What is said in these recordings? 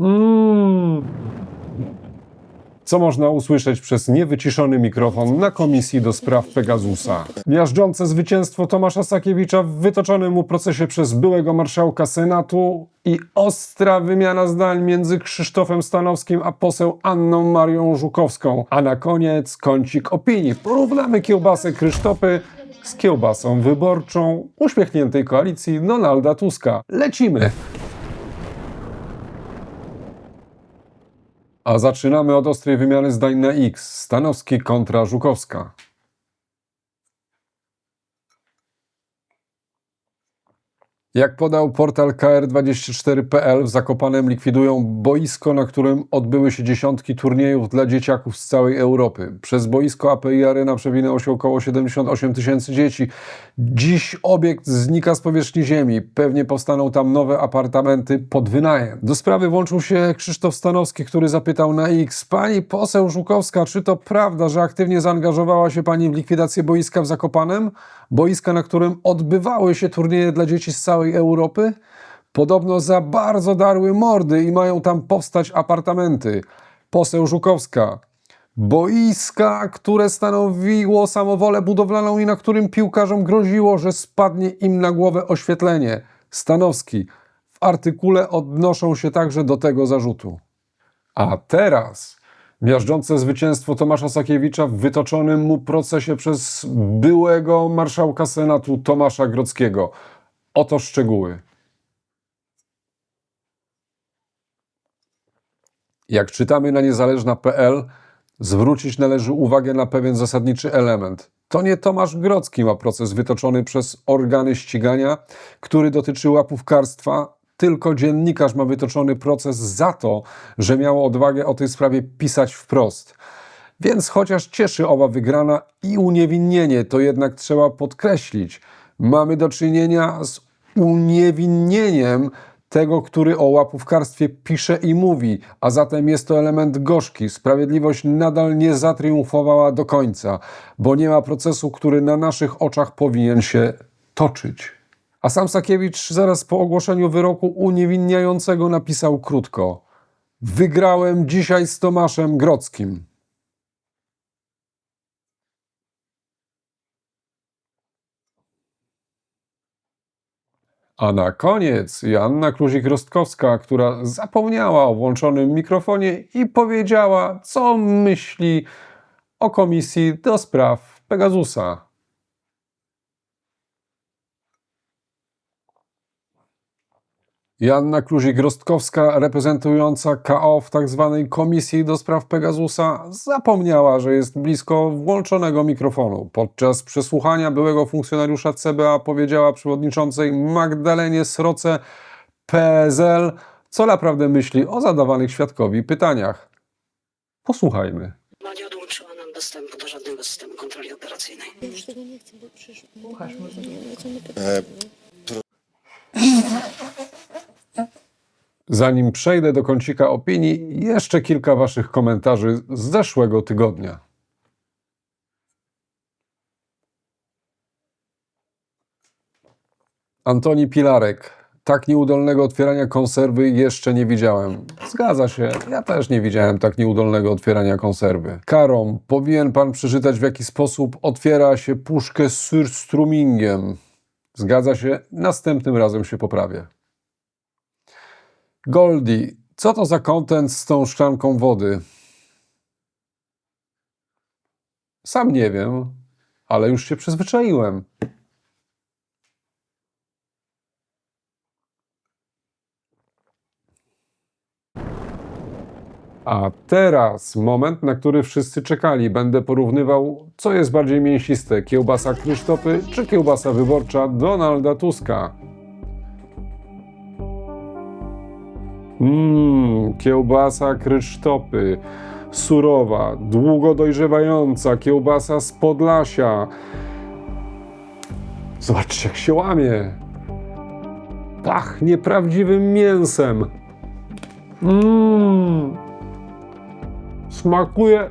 Mm. Co można usłyszeć przez niewyciszony mikrofon na komisji do spraw Pegasusa? Miażdżące zwycięstwo Tomasza Sakiewicza w wytoczonym mu procesie przez byłego marszałka Senatu i ostra wymiana zdań między Krzysztofem Stanowskim a poseł Anną Marią Żukowską. A na koniec kącik opinii. Porównamy kiełbasę Krysztopy z kiełbasą wyborczą uśmiechniętej koalicji Donalda Tuska. Lecimy! A zaczynamy od ostrej wymiany zdań na X. Stanowski kontra Żukowska. Jak podał portal KR24.pl, w Zakopanem likwidują boisko, na którym odbyły się dziesiątki turniejów dla dzieciaków z całej Europy. Przez boisko API Arena przewinęło się około 78 tysięcy dzieci. Dziś obiekt znika z powierzchni ziemi. Pewnie powstaną tam nowe apartamenty pod wynajem. Do sprawy włączył się Krzysztof Stanowski, który zapytał na X. Pani poseł Żukowska, czy to prawda, że aktywnie zaangażowała się pani w likwidację boiska w Zakopanem? Boiska, na którym odbywały się turnieje dla dzieci z całej Europy? Podobno za bardzo darły mordy i mają tam powstać apartamenty. Poseł Żukowska. Boiska, które stanowiło samowolę budowlaną i na którym piłkarzom groziło, że spadnie im na głowę oświetlenie. Stanowski. W artykule odnoszą się także do tego zarzutu. A teraz miażdżące zwycięstwo Tomasza Sakiewicza w wytoczonym mu procesie przez byłego marszałka Senatu Tomasza Grodzkiego. Oto szczegóły. Jak czytamy na niezależna.pl, zwrócić należy uwagę na pewien zasadniczy element. To nie Tomasz Grodzki ma proces wytoczony przez organy ścigania, który dotyczy łapówkarstwa, tylko dziennikarz ma wytoczony proces za to, że miał odwagę o tej sprawie pisać wprost. Więc chociaż cieszy owa wygrana i uniewinnienie, to jednak trzeba podkreślić, mamy do czynienia z uniewinnieniem tego, który o łapówkarstwie pisze i mówi, a zatem jest to element gorzki. Sprawiedliwość nadal nie zatriumfowała do końca, bo nie ma procesu, który na naszych oczach powinien się toczyć. A sam Sakiewicz zaraz po ogłoszeniu wyroku uniewinniającego napisał krótko: Wygrałem dzisiaj z Tomaszem Grodzkim. A na koniec Joanna Kluzik-Rostkowska, która zapomniała o włączonym mikrofonie i powiedziała, co myśli o komisji do spraw Pegasusa. Joanna Kluzik-Rostkowska, reprezentująca KO w tzw. komisji do spraw Pegasusa, zapomniała, że jest blisko włączonego mikrofonu. Podczas przesłuchania byłego funkcjonariusza CBA powiedziała przewodniczącej Magdalenie Sroce PSL, co naprawdę myśli o zadawanych świadkowi pytaniach. Posłuchajmy. No nie odłączyła nam dostępu do żadnego systemu kontroli operacyjnej. Już tego nie chcę, bo przecież słuchasz może nie Zanim przejdę do kącika opinii, jeszcze kilka Waszych komentarzy z zeszłego tygodnia. Antoni Pilarek. Tak nieudolnego otwierania konserwy jeszcze nie widziałem. Zgadza się, ja też nie widziałem tak nieudolnego otwierania konserwy. Karom, powinien pan przeczytać w jaki sposób otwiera się puszkę surstrumingiem. Zgadza się, następnym razem się poprawię. Goldie, co to za kontent z tą szklanką wody? Sam nie wiem, ale już się przyzwyczaiłem. A teraz moment, na który wszyscy czekali. Będę porównywał, co jest bardziej mięsiste: kiełbasa Krzysztopy czy kiełbasa wyborcza Donalda Tuska. Mmm, kiełbasa Krysztopy. Surowa, długo dojrzewająca, kiełbasa z Podlasia. Zobaczcie, jak się łamie. Pachnie prawdziwym mięsem. Mmm. Smakuje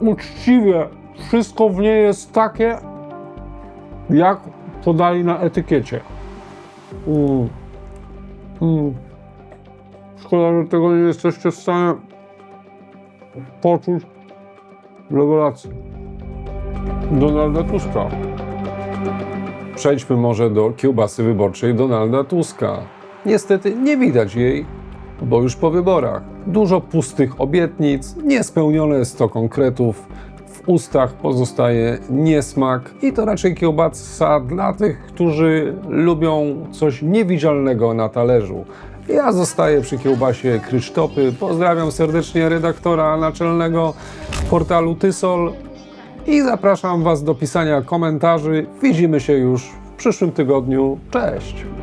uczciwie. Wszystko w niej jest takie, jak podali na etykiecie. Mm. Mm. Szkoda, że tego nie jesteście w stanie poczuć rewelacji Donalda Tuska. Przejdźmy może do kiełbasy wyborczej Donalda Tuska. Niestety nie widać jej, bo już po wyborach. Dużo pustych obietnic, niespełnione 100 konkretów, w ustach pozostaje niesmak i to raczej kiełbasa dla tych, którzy lubią coś niewidzialnego na talerzu. Ja zostaję przy kiełbasie Krysztopy. Pozdrawiam serdecznie redaktora naczelnego portalu Tysol i zapraszam Was do pisania komentarzy. Widzimy się już w przyszłym tygodniu. Cześć!